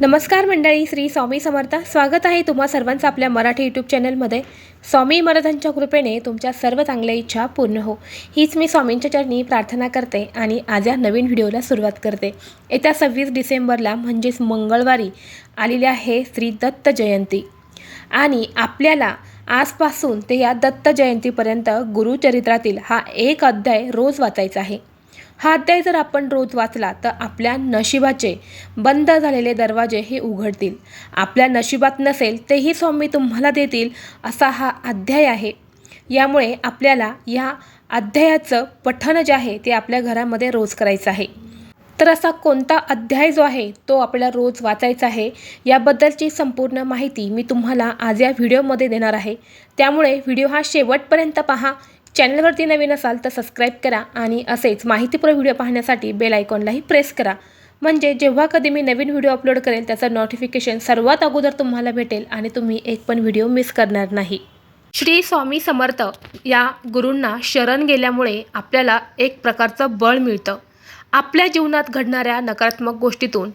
नमस्कार मंडळी श्री स्वामी समर्थ. स्वागत आहे तुम्हा सर्वांचं आपल्या मराठी यूट्यूब चॅनलमध्ये स्वामी मराठांच्या कृपेने तुमच्या सर्व चांगल्या इच्छा पूर्ण हो. हीच मी स्वामींच्या चरणी प्रार्थना करते आणि आज या नवीन व्हिडिओला सुरुवात करते. येत्या सव्वीस डिसेंबरला म्हणजेच मंगळवारी आलेली आहे श्री दत्त जयंती. आणि आपल्याला आजपासून ते या दत्त जयंतीपर्यंत गुरुचरित्रातील हा एक अध्याय रोज वाचायचा आहे. हा अध्याय जर आपण रोज वाचला तर आपल्या नशिबाचे बंद झालेले दरवाजे हे उघडतील. आपल्या नशिबात नसेल तेही स्वामी तुम्हाला देतील असा हा अध्याय आहे. यामुळे आपल्याला या अध्यायाचं पठण जे आहे ते आपल्या घरामध्ये रोज करायचं आहे. तर असा कोणता अध्याय जो आहे तो आपल्याला रोज वाचायचा आहे याबद्दलची संपूर्ण माहिती मी तुम्हाला आज या व्हिडिओमध्ये देणार आहे. त्यामुळे व्हिडिओ हा शेवटपर्यंत पहा. चॅनलवरती नवीन असाल तर सबस्क्राईब करा आणि असेच माहितीपूर्ण व्हिडिओ पाहण्यासाठी बेल आयकॉनलाही प्रेस करा. म्हणजे जेव्हा कधी मी नवीन व्हिडिओ अपलोड करेल त्याचं नोटिफिकेशन सर्वात अगोदर तुम्हाला भेटेल आणि तुम्ही एक पण व्हिडिओ मिस करणार नाही. श्री स्वामी समर्थ या गुरूंना शरण गेल्यामुळे आपल्याला एक प्रकारचं बळ मिळतं. आपल्या जीवनात घडणाऱ्या नकारात्मक गोष्टीतून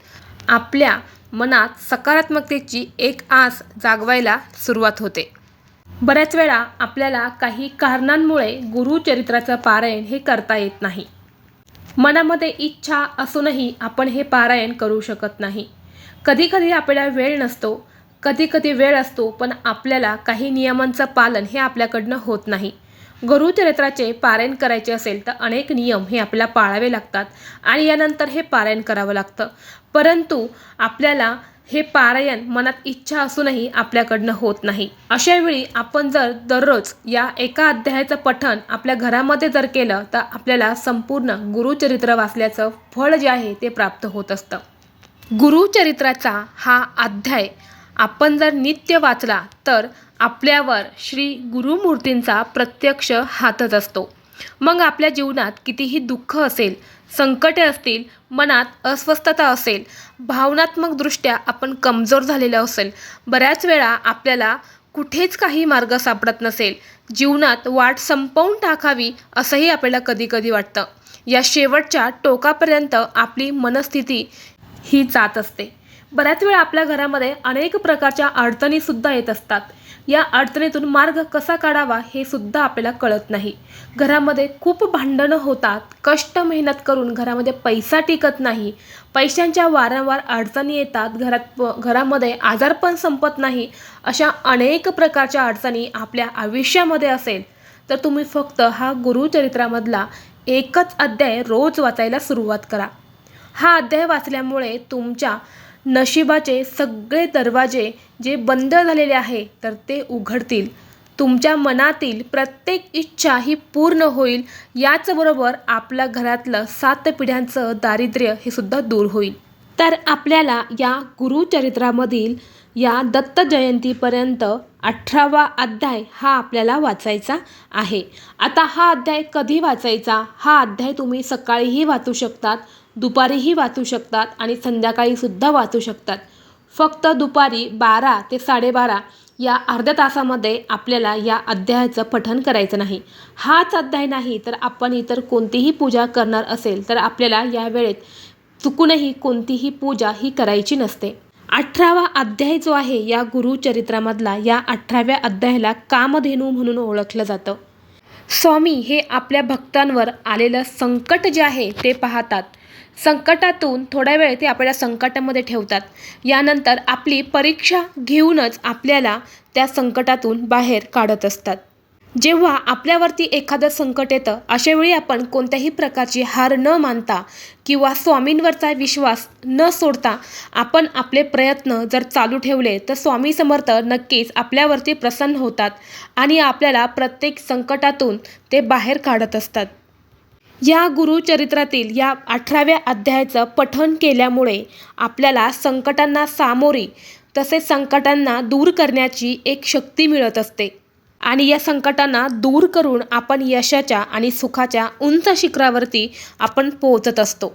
आपल्या मनात सकारात्मकतेची एक आस जागवायला सुरुवात होते. बऱ्याच वेळा आपल्याला काही कारणांमुळे गुरुचरित्राचं पारायण हे करता येत नाही. मनामध्ये इच्छा असूनही आपण हे पारायण करू शकत नाही. कधीकधी आपल्याला वेळ नसतो कधीकधी वेळ असतो पण आपल्याला काही नियमांचं पालन हे आपल्याकडनं होत नाही. गुरुचरित्राचे पारायण करायचे असेल तर अनेक नियम हे आपल्याला पाळावे लागतात आणि यानंतर हे पारायण करावं लागतं. परंतु आपल्याला हे पारायण मनात इच्छा असूनही आपल्याकडनं होत नाही. अशावेळी आपण जर दररोज या एका अध्यायाचं पठण आपल्या घरामध्ये जर केलं तर आपल्याला संपूर्ण गुरुचरित्र वाचल्याचं फळ जे आहे ते प्राप्त होत असतं. गुरुचरित्राचा हा अध्याय आपण जर नित्य वाचला तर आपल्यावर श्री गुरुमूर्तींचा प्रत्यक्ष हातच असतो. मग आपल्या जीवनात कितीही दुःख असेल संकटे असतील मनात अस्वस्थता असेल भावनात्मकदृष्ट्या आपण कमजोर झालेलं असेल बऱ्याच वेळा आपल्याला कुठेच काही मार्ग सापडत नसेल. जीवनात वाट संपवून टाकावी असंही आपल्याला कधीकधी वाटतं. या शेवटच्या टोकापर्यंत आपली मनस्थिती ही जात असते. बऱ्याच वेळा आपल्या घरामध्ये अनेक प्रकारच्या अडचणीसुद्धा येत असतात. या अडचणीतून मार्ग कसा काढावा हे सुद्धा आपल्याला कळत नाही. घरामध्ये खूप भांडणं होतात. कष्ट मेहनत करून घरामध्ये पैसा टिकत नाही. पैशांच्या वारंवार अडचणी येतात. घरात घरामध्ये आजारपण संपत नाही. अशा अनेक प्रकारच्या अडचणी आपल्या आयुष्यामध्ये असेल तर तुम्ही फक्त हा गुरुचरित्रामधला एकच अध्याय रोज वाचायला सुरुवात करा. हा अध्याय वाचल्यामुळे तुमच्या नशिबाचे सगळे दरवाजे जे बंद झालेले आहे तर ते उघडतील. तुमच्या मनातील प्रत्येक इच्छा ही पूर्ण होईल. याचबरोबर आपल्या घरातलं सात पिढ्यांचं दारिद्र्य हे सुद्धा दूर होईल. तर आपल्याला या गुरुचरित्रामधील या दत्त जयंतीपर्यंत अठरावा अध्याय हा आपल्याला वाचायचा आहे. आता हा अध्याय कधी वाचायचा? हा अध्याय तुम्ही सकाळीही वाचू शकतात. दुपारीही वाचू शकतात आणि संध्याकाळीसुद्धा वाचू शकतात. फक्त दुपारी बारा ते साडेबारा या अर्ध्या तासामध्ये आपल्याला या अध्यायाचं पठन करायचं नाही. हाच अध्याय नाही तर आपण इतर कोणतीही पूजा करणार असेल तर आपल्याला या वेळेत चुकूनही कोणतीही पूजा ही करायची नसते. अठरावा अध्याय जो आहे या गुरुचरित्रामधला या अठराव्या अध्यायाला कामधेनू म्हणून ओळखलं जातं. स्वामी हे आपल्या भक्तांवर आलेलं संकट जे आहे ते पाहतात. संकटातून थोड्या वेळ ते आपल्याला संकटामध्ये ठेवतात. यानंतर आपली परीक्षा घेऊनच आपल्याला त्या संकटातून बाहेर काढत असतात. जेव्हा आपल्यावरती एखादं संकट येतं अशावेळी आपण कोणत्याही प्रकारची हार न मानता किंवा स्वामींवरचा विश्वास न सोडता आपण आपले प्रयत्न जर चालू ठेवले तर स्वामी समर्थ नक्कीच आपल्यावरती प्रसन्न होतात आणि आपल्याला प्रत्येक संकटातून ते बाहेर काढत असतात. या गुरुचरित्रातील या अठराव्या अध्यायाचं पठण केल्यामुळे आपल्याला संकटांना सामोरी तसेच संकटांना दूर करण्याची एक शक्ती मिळत असते. आणि या संकटांना दूर करून आपण यशाच्या आणि सुखाच्या उंच शिखरावरती आपण पोहोचत असतो.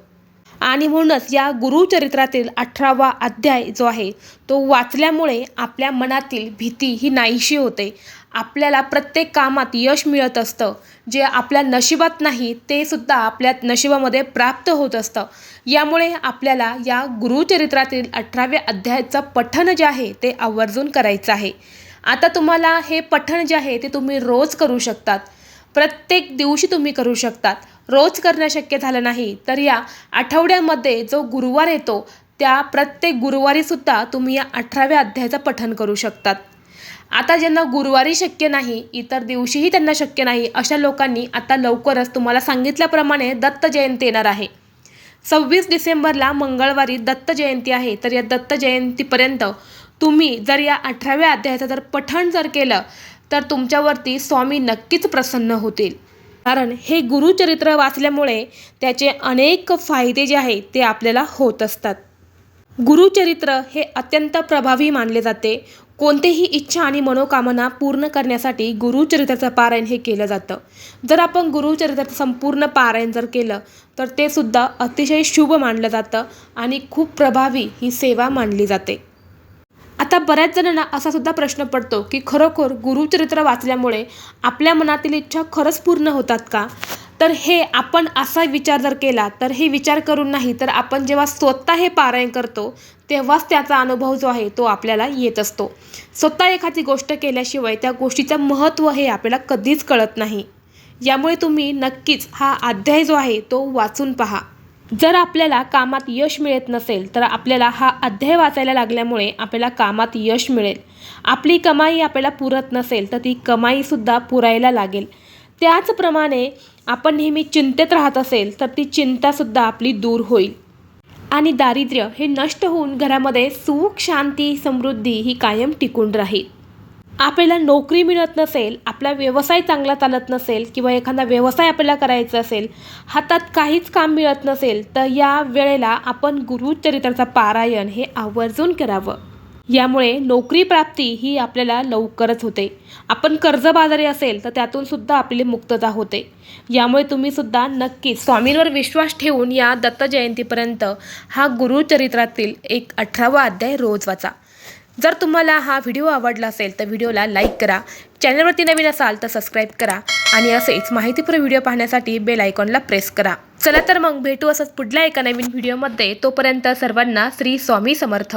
आणि म्हणूनच या गुरुचरित्रातील अठरावा अध्याय जो आहे तो वाचल्यामुळे आपल्या मनातील भीती ही नाहीशी होते. आपल्याला प्रत्येक कामात यश मिळत असतं. जे आपल्या नशिबात नाही ते सुद्धा आपल्या नशिबामध्ये प्राप्त होत असतं. यामुळे आपल्याला या गुरुचरित्रातील अठराव्या अध्यायाचं पठण जे आहे ते आवर्जून करायचं आहे. आता तुम्हाला हे पठण जे आहे ते तुम्ही रोज करू शकतात. प्रत्येक दिवशी तुम्ही करू शकतात. रोज करणं शक्य झालं नाही. तर या आठवड्यामध्ये जो गुरुवार येतो त्या प्रत्येक गुरुवारीसुद्धा तुम्ही या अठराव्या अध्यायाचं पठन करू शकतात. आता ज्यांना गुरुवारी शक्य नाही इतर दिवशीही त्यांना शक्य नाही अशा लोकांनी आता लवकरच तुम्हाला सांगितल्याप्रमाणे दत्त जयंती येणार आहे. सव्वीस डिसेंबरला मंगळवारी दत्त जयंती आहे. तर या दत्त जयंतीपर्यंत तुम्ही जर या अठराव्या अध्यायाचं जर पठण जर केलं तर तुमच्यावरती स्वामी नक्कीच प्रसन्न होतील. कारण हे गुरुचरित्र वाचल्यामुळे त्याचे अनेक फायदे जे आहेत ते आपल्याला होत असतात. गुरुचरित्र हे अत्यंत प्रभावी मानले जाते. कोणतेही इच्छा आणि मनोकामना पूर्ण करण्यासाठी गुरुचरित्राचं पारायण हे केलं जातं. जर आपण गुरुचरित्राचं संपूर्ण पारायण जर केलं तर ते सुद्धा अतिशय शुभ मानलं जातं आणि खूप प्रभावी ही सेवा मानली जाते. आता बऱ्याच जणांना असा सुद्धा प्रश्न पडतो की खरोखर गुरुचरित्र वाचल्यामुळे आपल्या मनातील इच्छा खरंच पूर्ण होतात का? तर हे आपण असा विचार जर केला तर हे विचार करून नाही तर आपण जेव्हा स्वतः हे पारायण करतो तेव्हाच त्याचा अनुभव जो आहे तो आपल्याला येत असतो. स्वतः एखादी गोष्ट केल्याशिवाय त्या गोष्टीचं महत्त्व हे आपल्याला कधीच कळत नाही. यामुळे तुम्ही नक्कीच हा अध्याय जो आहे तो वाचून पहा. जर आपल्याला कामात यश मिळत नसेल तर आपल्याला हा अध्याय वाचायला लागल्यामुळे आपल्याला कामात यश मिळेल. आपली कमाई आपल्याला पुरत नसेल तर ती कमाईसुद्धा पुरायला लागेल. त्याचप्रमाणे आपण नेहमी चिंतेत राहत असेल तर ती चिंतासुद्धा आपली दूर होईल. आणि दारिद्र्य हे नष्ट होऊन घरामध्ये सुख शांती समृद्धी ही कायम टिकून राहील. आपल्याला नोकरी मिळत नसेल आपला व्यवसाय चांगला चालत नसेल किंवा एखादा व्यवसाय आपल्याला करायचा असेल हातात काहीच काम मिळत नसेल तर या वेळेला आपण गुरुचरित्राचं पारायण हे आवर्जून करावं. यामुळे नोकरी प्राप्ती ही आपल्याला लवकरच होते. आपण कर्जबाजारी असेल तर त्यातून सुद्धा आपली मुक्तता होते. यामुळे तुम्ही सुद्धा नक्कीच स्वामींवर विश्वास ठेवून या दत्त जयंतीपर्यंत हा गुरुचरित्रातील एक अठरावा अध्याय रोज वाचा. जर तुम्हाला हा व्हिडिओ आवडला असेल तर व्हिडिओला लाईक करा. चॅनलवरती नवीन असाल तर सबस्क्राईब करा. आणि असेच माहितीपूर्ण व्हिडिओ पाहण्यासाठी बेल आयकॉनला प्रेस करा. चला तर मग भेटू असंच पुढल्या एका नवीन व्हिडिओमध्ये. तोपर्यंत सर्वांना श्री स्वामी समर्थ.